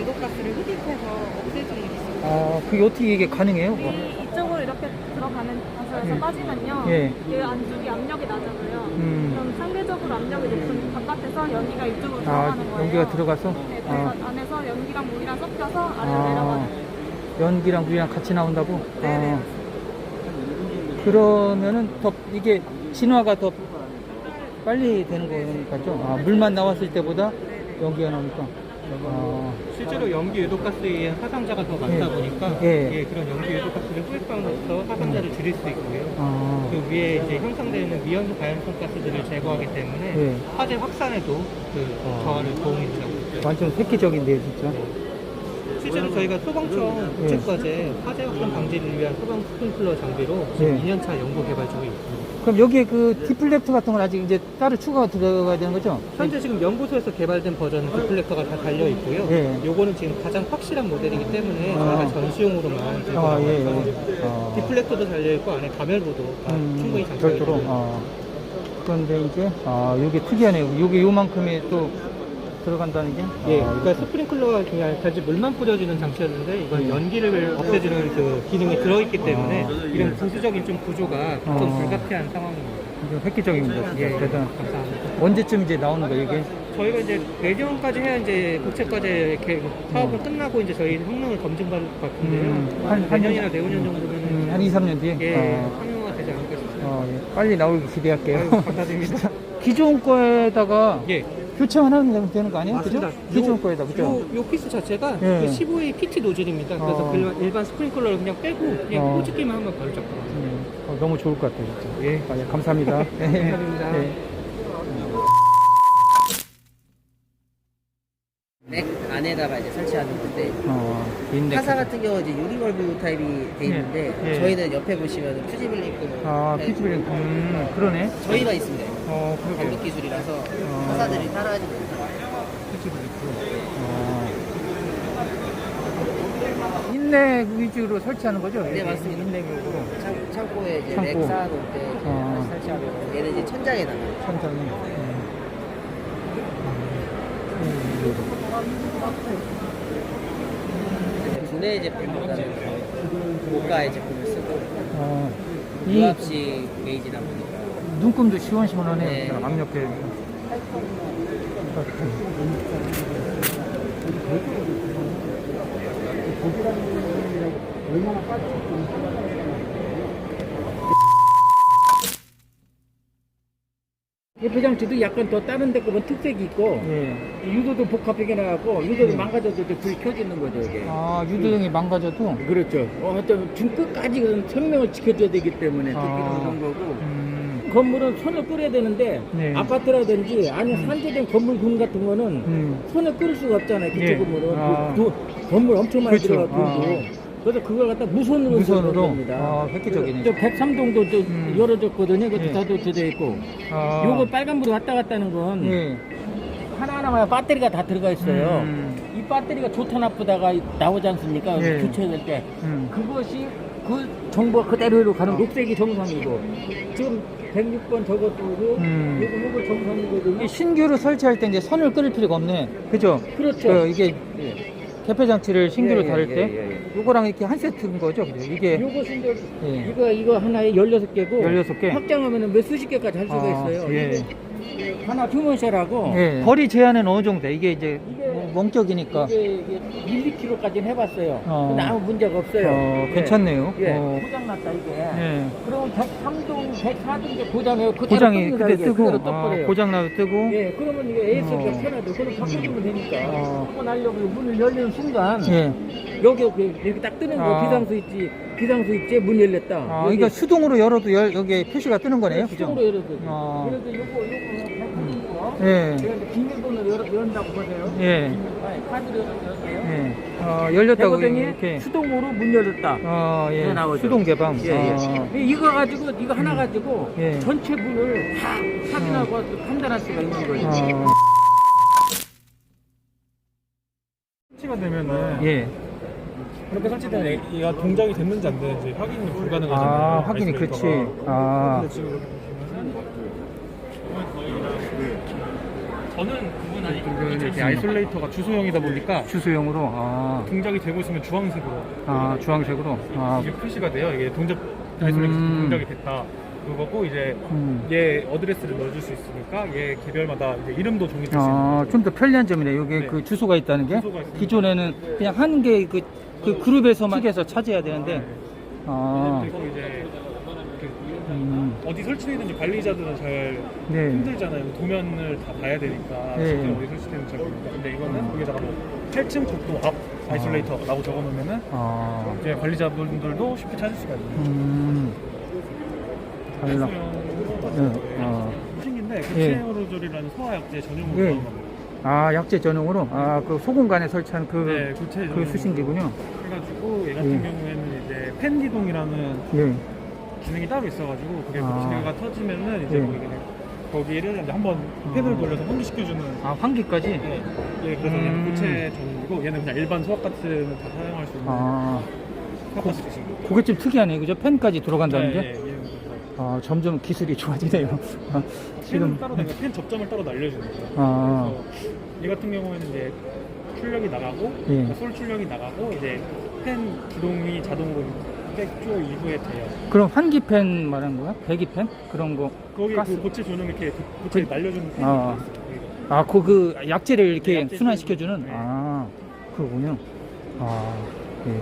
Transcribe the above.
요도가스를 흡입해서 없애주는 게 있습니다. 아, 그게 어떻게 이게 가능해요? 뭐. 이쪽으로 이렇게 들어가는 가스에서 예. 빠지면요. 예. 이 안쪽이 압력이 낮아져요. 음. 그럼 상대적으로 압력이 높은 바깥에서 연기가 이쪽으로 아, 들어가는 거예요. 연기가 들어가서? 네, 그래서 아, 안에서 연기랑 물이랑 섞여서 아래로 아, 내려가는. 연기랑 물이랑 같이 나온다고? 네네. 아, 그러면은 더 이게 진화가 더 빨리 되는 거죠? 아, 물만 나왔을 때보다 연기가 나오니까. 아, 실제로 연기 유독가스의 사상자가 더 많다 예. 보니까 예. 예, 그런 연기 유독가스를 후획방으로써 사상자를 줄일 수 있고요. 아, 그 위에 이제 형성되는 미연소 가연성 가스들을 제거하기 때문에 예. 화재 확산에도 그 어. 저하를 도움이 있어요. 완전 획기적인데요, 진짜. 실제로 저희가 소방청 예. 국제과제 화재 확산 방지를 위한 소방 스프링클러 장비로 예. 지금 2년차 연구 개발 중에 있습니다. 그럼 여기에 그 디플렉터 같은 건 아직 이제 따로 추가가 들어가야 되는 거죠? 현재 지금 연구소에서 개발된 버전은 디플렉터가 다 달려 있고요. 예. 요거는 지금 가장 확실한 모델이기 때문에 아. 저희가 전시용으로만 들고 아, 예, 나와서 예. 아. 디플렉터도 달려 있고 안에 가멸부도 다 음, 충분히 장착이 별도로. 되어 아. 그런데 이제 아 이게 특이하네요. 이게 요만큼이 또 들어간다는 게. 예, 아, 그러니까 스프링클러가 그냥 단지 물만 뿌려주는 장치였는데 이건 예. 연기를 없애주는 그 기능이 들어있기 때문에 아. 이런 부수적인 좀 구조가 좀 아. 불가피한 상황입니다. 이게 획기적입니다. 진짜 예, 대단. 감사합니다. 언제쯤 이제 나오는 거예요 이게? 저희가 이제 내년까지 해야 이제 국책과제 이렇게 사업은 음. 끝나고 이제 저희 성능을 검증받을 것 같은데요. 음, 한- 한 내년이나 년- 내후년 정도면은 음, 한 2, 3년 뒤에. 예, 아, 상용화 되지 않을까 싶습니다. 어, 예. 빨리 나오길 기대할게요. 아유, 감사드립니다. 기존 거에다가 예, 교체만 하면 되는 거 아니에요? 맞습니다. 그죠? 기존 거에다 그죠? 요, 요 피스 자체가 예. 그 15A PT 노즐입니다. 그래서 어. 일반, 일반 스프링클러를 그냥 빼고 그냥 어. 꽂기만 하면 바로 작동합니다. 음, 어, 너무 좋을 것 같아요 진짜. 예. 아, 예, 감사합니다. 감사합니다. 예. 넥 안에다가 이제 설치하는 건데 어, 인덱스. 카사 같은 경우 이제 유리벌브 타입이 돼 있는데 예, 예. 저희는 옆에 보시면 퓨지블링크 아, 피지블링. 음, 그러네. 저희가 있습니다. 어, 그러게. 단독 기술이라서 어. 카사들이 따라하지 못해요. 어. 인넥 위주로 설치하는 거죠? 네, 맞습니다. 인넥용으로. 창, 창고에 이제 창고. 넥 쌓아놓을 때 어. 설치하면 얘는 이제 천장에다가 천장에. 음. 이제 국내 제품보다는 고가의 제품을 쓰고 어, 이 유압식 게이지다 보니까 눈금도 시원시원하네. 네. 압력계. 예표장치도 약간 더 다른 데 거면 특색이 있고 예. 유도도 복합하게 나갖고 유도도 망가져도 이제 불이 켜지는 거죠 이게 아, 유도형이 망가져도. 그렇죠 어, 하여튼 중 끝까지 그런 생명을 지켜줘야 되기 때문에 아. 특히 그런 거고 음, 건물은 손을 끌어야 되는데 네. 아파트라든지 아니면 산재된 건물 군 같은 거는 음. 손을 끌 수가 없잖아요 기초 예. 건물은 아. 그 도- 건물 엄청 많이 그렇죠. 들어가 돈도 그래서 그걸 갖다 무선으로 무선으로? 아, 획기적이네. 저 103동도 저 음. 열어줬거든요. 그것도 예. 다 도쳐져 있고. 아, 요거 빨간불이 왔다 갔다는 건 예. 하나하나마다 배터리가 다 들어가 있어요. 음. 이 배터리가 좋다 나쁘다가 나오지 않습니까? 예. 교체될 때. 음. 그것이 그 정보가 그대로 가는 녹색이 정상이고 지금 106번 저것도 음. 요거 요거 정상이거든요. 이 신규로 설치할 때 이제 선을 끌 필요가 없네. 그죠? 그렇죠. 그 이게 예. 개폐 장치를 신규로 예, 예, 다룰 때 예, 요거랑 이렇게 한 세트인 거죠? 그죠? 이게 요것은 이제 예. 이거 이거 하나에 16개고 16개? 확장하면은 몇 수십 개까지 할 수가 아, 있어요. 예. 하나 휴먼셀하고 예. 거리 제한은 어느 정도? 돼? 이게 이제 이게- 뭐 멍격이니까. 이게, 이게 1, 2kg까지는 해봤어요. 어. 근데 아무 문제가 없어요. 어, 예. 괜찮네요. 예, 어. 고장났다 이게. 예. 그러면 103동, 104동 이제 고장해요. 그대로 고장이 뜹니다, 이게. 뜨고 그대로 아, 떠버려요. 고장 나도 뜨고 예, 그러면 이게 AS가 어. 편하죠. 그럼 바꿔주면 되니까. 어. 하고 나려고 문을 열리는 순간 예. 여기 여기 이렇게 딱 뜨는 거 아. 비상수 있지 비상수 있지 문 열렸다. 아, 여기 그러니까 수동으로 열어도 열, 여기 표시가 뜨는 거네요. 그죠? 수동으로 열어도 돼. 어. 그래서 요거 요거 거. 예. 제가 이제 비밀번호로 열어 연다고 보세요. 예. 아니, 카드로 열었어요. 예. 어, 열렸다고 대고등이 이렇게. 수동으로 문 열었다. 어, 예. 이거 나오죠. 수동 개방. 예, 예. 어. 이거 가지고 이거 하나 가지고 예. 전체 문을 다 확인하고 판단할 수가 있는 거예요. 어. 설치가 되면은 예. 그렇게 설치되면 얘가 동작이 됐는지 안 됐는지 확인이 불가능하잖아요. 아, 확인이 그렇지. 아. 근데 지금 저는 그분이 이쪽은 이렇게 아이솔레이터가 주소형이다 보니까 주소용으로 아, 동작이 되고 있으면 주황색으로 아 주황색으로 아, 이게 표시가 돼요. 이게 동작 아이솔레이터 음. 동작이 됐다. 그거고 이제 음. 얘 어드레스를 넣어줄 수 있으니까 얘 개별마다 이제 이름도 정해질 수 있는 아, 좀 더 편리한 점이네. 여기 네. 그 주소가 있다는 게 주소가 있습니다. 기존에는 그냥 한 개 그 그 그룹에서만 틱에서 찾아야 되는데 아, 그리고 이제 그 음, 어디 설치되는지 관리자들은 잘 네. 힘들잖아요. 도면을 다 봐야 되니까 네. 어디 설치되는지 잘 모르니까. 근데 이거는 여기다가 뭐 8층 복도 앞 아이솔레이터라고 적어놓으면은 아, 이제 관리자분들도 쉽게 찾을 수가 있는 음, 달라. 네, 아. 생긴데 예. 구체호로졸이라는 소화약제 전용으로 예. 나온 겁니다. 아, 약재 전용으로 아, 그 소공간에 설치한 그, 네, 그 전용으로 수신기군요. 해가지고 얘 같은 예. 경우에는 이제 팬 기동이라는 예. 기능이 따로 있어가지고 그게 아. 기계가 터지면은 이제 예. 거기를 거기를 이제 한번 패드를 돌려서 환기시켜주는 아, 환기까지? 예, 예, 그래서 음. 얘는 고체 전용이고 얘는 그냥 일반 소화가스는 다 사용할 수 있는 아, 기型. 그게 좀 특이하네. 그죠? 펜까지 들어간다는 게? 예, 예, 아, 점점 기술이 좋아지네요. 아, 지금. 따로 내가 펜 접점을 따로 날려주는 거예요. 아, 그래서 얘 같은 경우에는 이제 출력이 나가고 예. 그러니까 솔 출력이 나가고 이제 펜 기동이 자동으로 600조 이후에 돼요. 그럼 환기펜 말하는 거야? 배기펜? 그런 거. 거기 가스. 그 고체 전용 이렇게 그 고체 날려주는 펜이 아. 있어요. 아, 그, 그 약재를 이렇게 네, 약재 순환시켜주는? 네. 아, 그거군요. 아, 예.